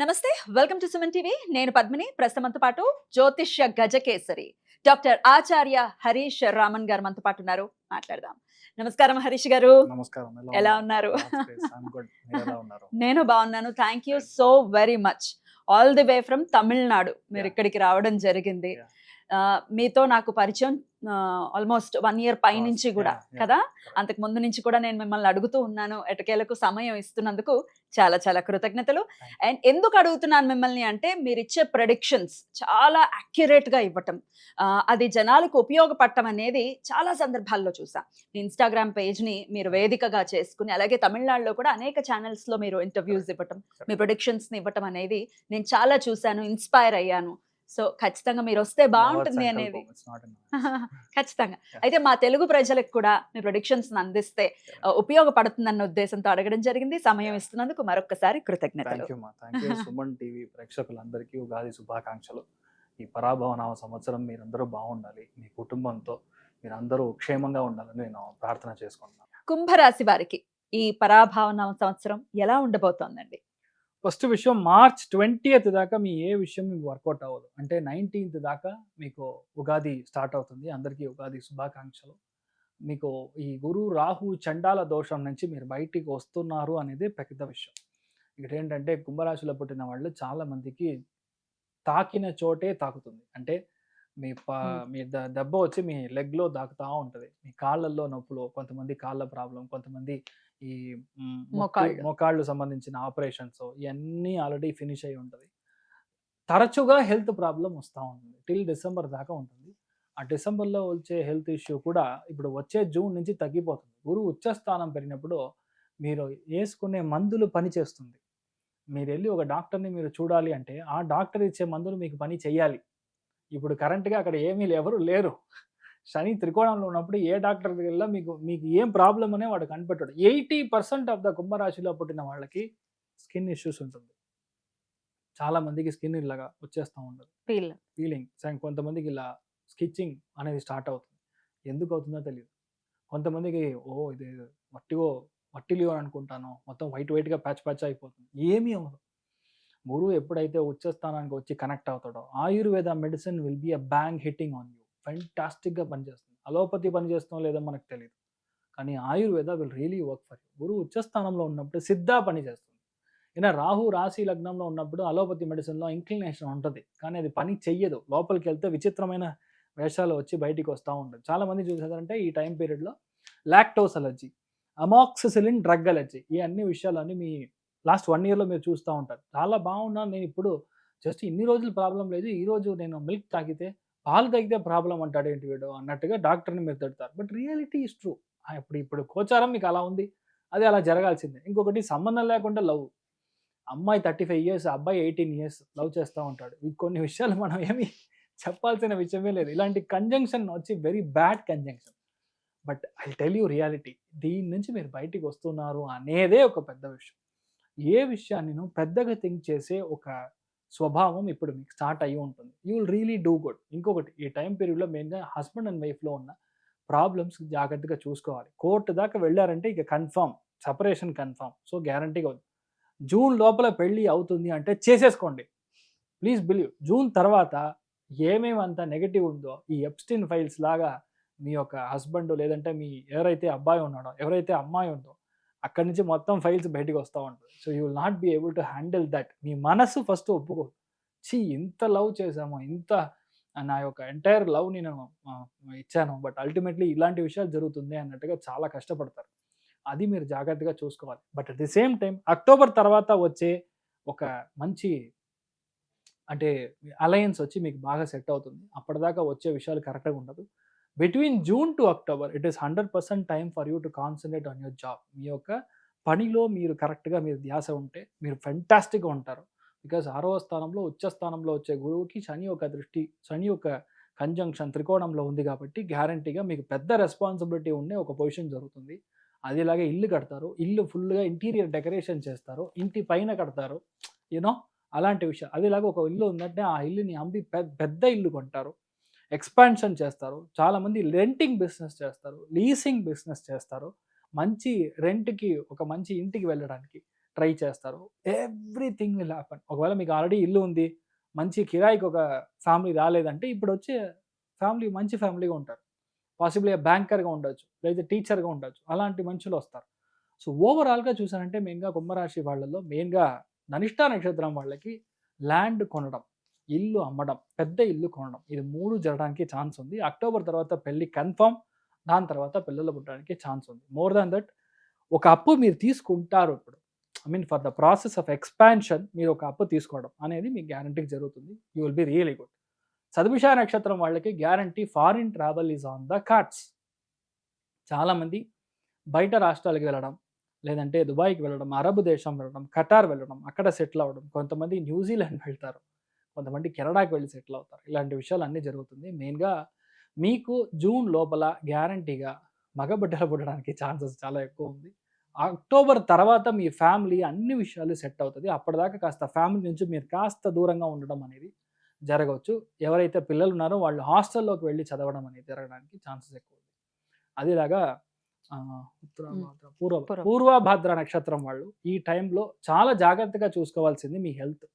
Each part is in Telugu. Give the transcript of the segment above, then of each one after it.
నమస్తే వెల్కమ్ టు సుమన్ టీవీ. నేను పద్మిని ప్రస్తుతంతో పాటు జ్యోతిష్య గజకేసరి డాక్టర్ ఆచార్య హరీష్ రామన్ గారు మనతో పాటు ఉన్నారు. మాట్లాడదాం. నమస్కారం హరీష్ గారు. నమస్కారం ఎలా ఉన్నారు? నేను బాగున్నాను. Thank you so very much all the way from Tamil Nadu మీరు. ఇక్కడికి రావడం జరిగింది. మీతో నాకు పరిచయం ఆల్మోస్ట్ వన్ ఇయర్ పై నుంచి కూడా కదా. అంతకు ముందు నుంచి కూడా నేను మిమ్మల్ని అడుగుతూ ఉన్నాను ఎటకేలకు సమయం ఇస్తున్నందుకు చాలా చాలా కృతజ్ఞతలు. అండ్ ఎందుకు అడుగుతున్నాను మిమ్మల్ని అంటే మీరు ఇచ్చే ప్రొడిక్షన్స్ చాలా accurate గా ఇవ్వటం. అది జనాలకు ఉపయోగపడటం అనేది చాలా సందర్భాల్లో చూసా. ఇన్స్టాగ్రామ్ని మీరు వేదికగా చేసుకుని అలాగే తమిళనాడులో కూడా అనేక channels లో మీరు ఇంటర్వ్యూస్ ఇవ్వటం మీ predictions ని ఇవ్వటం అనేది నేను చాలా చూశాను ఇన్స్పైర్ అయ్యాను. సో ఖచ్చితంగా మీరు వస్తే బాగుంటుంది అనేది. ఖచ్చితంగా. అయితే మా తెలుగు ప్రజలకు కూడా మీ ప్రొడిక్షన్స్ అందిస్తే ఉపయోగపడుతుందన్న ఉద్దేశంతో అడగడం జరిగింది. సమయం ఇస్తున్నందుకు మరొకసారి కృతజ్ఞతలు. సుమన్ టీవీ ప్రేక్షకులందరికీ ఉగాది శుభాకాంక్షలు. ఈ పరాభవనామ సంవత్సరం మీరందరూ బాగుండాలి. మీ కుటుంబంతో మీరందరూ క్షేమంగా ఉండాలని నేను ప్రార్థన చేసుకుంటున్నాను. కుంభరాశి వారికి ఈ పరాభావన సంవత్సరం ఎలా ఉండబోతోందండి? ఫస్ట్ విషయం మార్చ్ ట్వంటీయత్ దాకా మీ ఏ విషయం మీకు వర్కౌట్ అవ్వదు. అంటే నైన్టీన్త్ దాకా మీకు ఉగాది స్టార్ట్ అవుతుంది. అందరికీ ఉగాది శుభాకాంక్షలు. మీకు ఈ గురు రాహు చండాల దోషం నుంచి మీరు బయటికి వస్తున్నారు అనేది పెద్ద విషయం. ఇక్కడ ఏంటంటే కుంభరాశిలో పుట్టిన వాళ్ళు చాలా మందికి తాకిన చోటే తాకుతుంది. అంటే మీ ప. మీ దెబ్బ వచ్చి మీ లెగ్లో దాకుతా ఉంటుంది. మీ కాళ్ళల్లో నొప్పులు కొంతమంది కాళ్ళ ప్రాబ్లం కొంతమంది ఈ. మోకాళ్ళు సంబంధించిన ఆపరేషన్స్ ఇవన్నీ ఆల్రెడీ ఫినిష్ అయి ఉంటుంది. తరచుగా హెల్త్ ప్రాబ్లం వస్తూ ఉంటుంది. టిల్ డిసెంబర్ దాకా ఉంటుంది. ఆ డిసెంబర్లో వచ్చే హెల్త్ ఇష్యూ కూడా ఇప్పుడు వచ్చే జూన్ నుంచి తగ్గిపోతుంది. గురువు ఉచ్చస్థానం పెరిగినప్పుడు మీరు వేసుకునే మందులు పని చేస్తుంది. మీరు వెళ్ళి ఒక డాక్టర్ని మీరు చూడాలి అంటే ఆ డాక్టర్ ఇచ్చే మందులు మీకు పని చేయాలి ఇప్పుడు కరెంట్గా అక్కడ ఏమీ ఎవరు లేరు. శని త్రికోణంలో ఉన్నప్పుడు ఏ డాక్టర్ దగ్గర వెళ్ళినా మీకు మీకు ఏం ప్రాబ్లం అనే వాడు కనిపెట్టాడు. ఎయిటీ పర్సెంట్ ఆఫ్ ద కుంభరాశిలో పుట్టిన వాళ్ళకి స్కిన్ ఇష్యూస్ ఉంటుంది. చాలా మందికి స్కిన్ ఇలాగా వచ్చేస్తూ ఫీల్ ఫీలింగ్ కొంతమందికి ఇలా స్కిచ్చింగ్ అనేది స్టార్ట్ అవుతుంది. ఎందుకు అవుతుందో తెలియదు కొంతమందికి ఓ ఇది వట్టిగో వట్టిలియో అనుకుంటాను. మొత్తం వైట్ వైట్గా ప్యాచ్ ప్యాచ్ అయిపోతుంది. ఏమీ అవ్వదు. గురువు ఎప్పుడైతే ఉచ్చస్థానానికి వచ్చి కనెక్ట్ అవుతాడో ayurveda medicine will be a bang hitting on you ఫెంటాస్టిక్గా పనిచేస్తుంది. అలోపతి పనిచేస్తాం లేదో మనకు తెలియదు కానీ ayurveda will really work for you గురువు ఉచ్చస్థానంలో ఉన్నప్పుడు సిద్ధా పనిచేస్తుంది ఇలా రాహు రాశి లగ్నంలో ఉన్నప్పుడు అలోపతి మెడిసిన్లో ఇంక్లినేషన్ ఉంటుంది. కానీ అది పని చెయ్యదు. లోపలికి వెళ్తే విచిత్రమైన వేషాలు వచ్చి బయటికి వస్తూ ఉంటుంది చాలామంది మంది ఈ టైం పీరియడ్లో lactose allergy amoxicillin drug allergy ఈ అన్ని విషయాలన్నీ మీ లాస్ట్ వన్ ఇయర్లో మీరు చూస్తూ ఉంటారు. చాలా బాగున్నాను నేను ఇప్పుడు. జస్ట్ ఇన్ని రోజులు ప్రాబ్లం లేదు. ఈరోజు నేను మిల్క్ తాగితే పాలు తగ్గితే ప్రాబ్లం అంటాడు ఏంటి వీడు అన్నట్టుగా డాక్టర్ని మీరు తిడతారు. But reality is true. ఇప్పుడు ఇప్పుడు కోచారం మీకు అలా ఉంది. అది అలా జరగాల్సిందే. ఇంకొకటి సంబంధం లేకుండా లవ్. అమ్మాయి థర్టీ ఫైవ్ ఇయర్స్ అబ్బాయి ఎయిటీన్ ఇయర్స్ లవ్ చేస్తూ ఉంటాడు. ఇవి కొన్ని విషయాలు మనం ఏమి చెప్పాల్సిన విషయమే లేదు. ఇలాంటి కంజంక్షన్ వచ్చి very bad conjunction but I tell you reality. దీని నుంచి మీరు బయటికి వస్తున్నారు అనేదే ఒక పెద్ద విషయం. ఏ విషయాన్ని పెద్దగా థింక్ చేసే ఒక స్వభావం ఇప్పుడు మీకు స్టార్ట్ అయ్యి ఉంటుంది. You will really do good. ఇంకొకటి ఈ టైం పీరియడ్లో మెయిన్గా హస్బెండ్ అండ్ వైఫ్లో ఉన్న ప్రాబ్లమ్స్ జాగ్రత్తగా చూసుకోవాలి. కోర్టు దాకా వెళ్ళారంటే ఇక కన్ఫామ్ సపరేషన్ కన్ఫామ్ సో గ్యారంటీగా ఉంది. జూన్ లోపల పెళ్ళి అవుతుంది అంటే చేసేసుకోండి. Please believe. జూన్ తర్వాత ఏమేమి అంత నెగటివ్ ఉందో ఈ ఎప్స్టిన్ ఫైల్స్ లాగా మీ యొక్క హస్బెండ్ లేదంటే మీ ఎవరైతే అబ్బాయి ఉన్నాడో ఎవరైతే అమ్మాయి ఉందో అక్కడి నుంచి మొత్తం ఫైల్స్ బయటికి వస్తూ ఉంటుంది so you will not be able to handle that మీ మనసు ఫస్ట్ ఒప్పుకో. ఛీ ఇంత లవ్ చేసాము ఇంత నా యొక్క ఎంటైర్ లవ్ నేను ఇచ్చాను. బట్ అల్టిమేట్లీ ఇలాంటి విషయాలు జరుగుతుంది అన్నట్టుగా చాలా కష్టపడతారు. అది మీరు జాగ్రత్తగా చూసుకోవాలి. But at the same time October తర్వాత వచ్చే ఒక మంచి అంటే అలయన్స్ వచ్చి మీకు బాగా సెట్ అవుతుంది. అప్పటిదాకా వచ్చే విషయాలు కరెక్ట్గా ఉండదు. Between June to October it is hundred percent time for you to concentrate on your job మీ యొక్క పనిలో మీరు కరెక్ట్గా మీరు ధ్యాస ఉంటే మీరు ఫెంటాస్టిక్గా ఉంటారు. బికాజ్ ఆరవ స్థానంలో ఉచ్చ స్థానంలో వచ్చే గురువుకి శని ఒక దృష్టి శని యొక్క కంజంక్షన్ త్రికోణంలో ఉంది కాబట్టి గ్యారంటీగా మీకు పెద్ద రెస్పాన్సిబిలిటీ ఉండే ఒక పొజిషన్ జరుగుతుంది. అది ఇలాగే ఇల్లు కడతారు. ఇల్లు ఫుల్గా ఇంటీరియర్ డెకరేషన్ చేస్తారు. ఇంటి పైన కడతారు. యూనో అలాంటి విషయం. అది ఇలాగ ఒక ఇల్లు ఉందంటే ఆ ఇల్లుని అమ్మి పెద్ద పెద్ద ఇల్లు కొంటారు. ఎక్స్పాన్షన్ చేస్తారు. చాలామంది రెంటింగ్ బిజినెస్ చేస్తారు. లీసింగ్ బిజినెస్ చేస్తారు. మంచి రెంట్కి ఒక మంచి ఇంటికి వెళ్ళడానికి ట్రై చేస్తారు. Everything will happen. ఒకవేళ మీకు ఆల్రెడీ ఇల్లు ఉంది మంచి కిరాయికి ఒక ఫ్యామిలీ రాలేదంటే ఇప్పుడు వచ్చే ఫ్యామిలీ మంచి ఫ్యామిలీగా ఉంటారు. పాసిబుల్ బ్యాంకర్గా ఉండొచ్చు లేదా టీచర్గా ఉండొచ్చు. అలాంటి మనుషులు వస్తారు. సో ఓవరాల్గా చూసానంటే మెయిన్గా కుంభరాశి వాళ్ళల్లో మెయిన్గా ననిష్టా నక్షత్రం వాళ్ళకి ల్యాండ్ కొనడం. ఇల్లు అమ్మడం పెద్ద ఇల్లు కొనడం. ఇది మూడు జరగడానికి ఛాన్స్ ఉంది. అక్టోబర్ తర్వాత పెళ్ళి కన్ఫర్మ్. దాని తర్వాత పిల్లలు పుట్టడానికి ఛాన్స్ ఉంది. మోర్ దాన్ దట్ ఒక అప్పు మీరు తీసుకుంటారు ఇప్పుడు. I mean for the process of expansion మీరు ఒక అప్పు తీసుకోవడం అనేది మీకు గ్యారంటీకి జరుగుతుంది. You will be really good. Shatabhisha నక్షత్రం వాళ్ళకి guarantee foreign travel is on the cards. చాలామంది బయట రాష్ట్రాలకు వెళ్ళడం లేదంటే దుబాయ్కి వెళ్ళడం అరబ్ దేశం వెళ్ళడం ఖటార్ వెళ్ళడం అక్కడ సెటిల్ అవ్వడం. కొంతమంది న్యూజిలాండ్ వెళ్తారు. కొంతమంది కెనడాకి వెళ్ళి సెటిల్ అవుతారు. ఇలాంటి విషయాలు అన్నీ జరుగుతుంది. మెయిన్గా మీకు జూన్ లోపల గ్యారంటీగా మగబిడ్డలు పుట్టడానికి ఛాన్సెస్ చాలా ఎక్కువ ఉంది. అక్టోబర్ తర్వాత మీ ఫ్యామిలీ అన్ని విషయాలు సెట్ అవుతుంది. అప్పటిదాకా కాస్త ఫ్యామిలీ నుంచి మీరు కాస్త దూరంగా ఉండడం అనేది జరగవచ్చు. ఎవరైతే పిల్లలు ఉన్నారో వాళ్ళు హాస్టల్లోకి వెళ్ళి చదవడం అనేది జరగడానికి ఛాన్సెస్ ఎక్కువ ఉంది. అదేలాగా పూర్వ. పూర్వభాద్ర నక్షత్రం వాళ్ళు ఈ టైంలో చాలా జాగ్రత్తగా చూసుకోవాల్సింది మీ హెల్త్.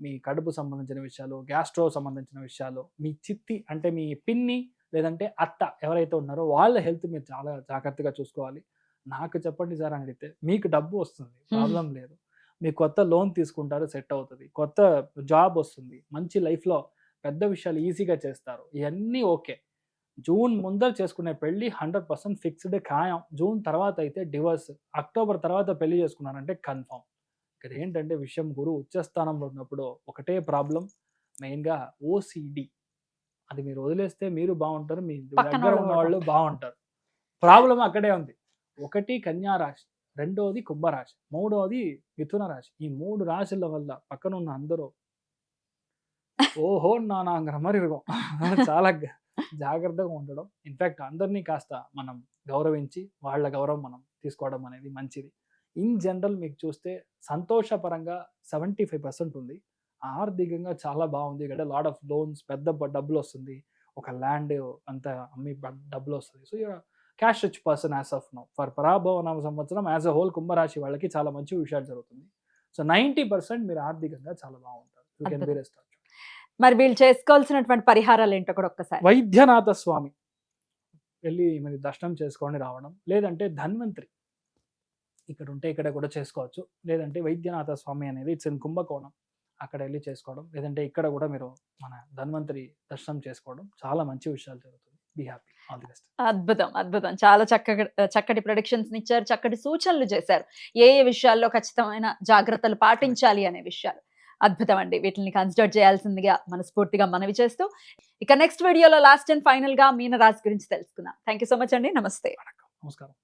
మీ కడుపు సంబంధించిన విషయాలు గ్యాస్ట్రో సంబంధించిన విషయాలు మీ చిత్తి అంటే మీ పిన్ని లేదంటే అత్త ఎవరైతే ఉన్నారో వాళ్ళ హెల్త్ మీరు చాలా జాగ్రత్తగా చూసుకోవాలి. నాకు చెప్పండి సార్ అని అడిగితే మీకు డబ్బు వస్తుంది ప్రాబ్లం లేదు. మీకు కొత్త లోన్ తీసుకుంటారు సెట్ అవుతుంది. కొత్త జాబ్ వస్తుంది మంచి లైఫ్లో పెద్ద విషయాలు ఈజీగా చేస్తారు. ఇవన్నీ ఓకే. జూన్ ముందర చేసుకునే పెళ్ళి హండ్రెడ్ పర్సెంట్ ఫిక్స్డ్ ఖాయం. జూన్ తర్వాత అయితే డివర్స్ అక్టోబర్ తర్వాత పెళ్ళి చేసుకున్నారంటే కన్ఫర్మ్. ఇక్కడ ఏంటంటే విషయం గురు ఉచ్చస్థానంలో ఉన్నప్పుడు ఒకటే ప్రాబ్లం మెయిన్గా ఓసిడి అది మీరు వదిలేస్తే మీరు బాగుంటారు మీ దగ్గర వాళ్ళు ఉన్న వాళ్ళు బాగుంటారు. ప్రాబ్లం అక్కడే ఉంది. ఒకటి కన్యా రాశి రెండోది కుంభరాశి మూడోది మిథున రాశి. ఈ మూడు రాశుల వల్ల పక్కన ఉన్న అందరూ ఓహో నానాంగరం మరి. చాలా జాగ్రత్తగా ఉండడం. ఇన్ఫాక్ట్ అందరినీ కాస్త మనం గౌరవించి వాళ్ళ గౌరవం మనం తీసుకోవడం అనేది మంచిది. ఇన్ జనరల్ మీకు చూస్తే సంతోషపరంగా సెవెంటీ ఫైవ్ పర్సెంట్ ఉంది. ఆర్థికంగా చాలా బాగుంది. ఇక్కడ లాడ్ ఆఫ్ లోన్స్ పెద్ద డబ్బులు వస్తుంది. ఒక ల్యాండ్ అంత అమ్మి డబ్బులు వస్తుంది. So cash rich person as of now. For పరాభవనామ సంవత్సరం యాజ్ అ హోల్ కుంభరాశి వాళ్ళకి చాలా మంచి విషయాలు జరుగుతుంది. సో నైంటీ పర్సెంట్ మీరు ఆర్థికంగా చాలా బాగుంటారు. యూ కెన్ బి అద్భుతం. రెస్ట్ మరి వీళ్ళు చేసుకోవాల్సినటువంటి పరిహారాలు ఏంటో కూడా ఒక్కసారి? వైద్యనాథ స్వామి. వెళ్ళి మరి దర్శనం చేసుకొని రావడం. లేదంటే ధన్వంతరి. ఇక్కడ ఉంటే ఇక్కడ కూడా చేసుకోవచ్చు. లేదంటే వైద్యనాథ స్వామి అనేది ఇట్స్ ఇన్ కుంభకోణం. అక్కడ వెళ్ళి చేసుకోవడం. లేదంటే ఇక్కడ కూడా మీరు మన ధన్వంతరి దర్శనం చేసుకోవడం చాలా మంచి విషయాలు జరుగుతుంది. అద్భుతం అద్భుతం. చాలా చక్కగా చక్కటి ప్రొడిక్షన్స్ ఇచ్చారు చక్కటి సూచనలు చేశారు. ఏ ఏ విషయాల్లో ఖచ్చితమైన జాగ్రత్తలు పాటించాలి అనే విషయాలు. అద్భుతం అండి వీటిని కన్సిడర్ చేయాల్సిందిగా మనస్ఫూర్తిగా మనవి చేస్తూ ఇక నెక్స్ట్ వీడియోలో లాస్ట్ అండ్ ఫైనల్గా మీనరాశి గురించి తెలుసుకుందాం. థ్యాంక్ యూ సో మచ్ అండి. నమస్తే. నమస్కారం.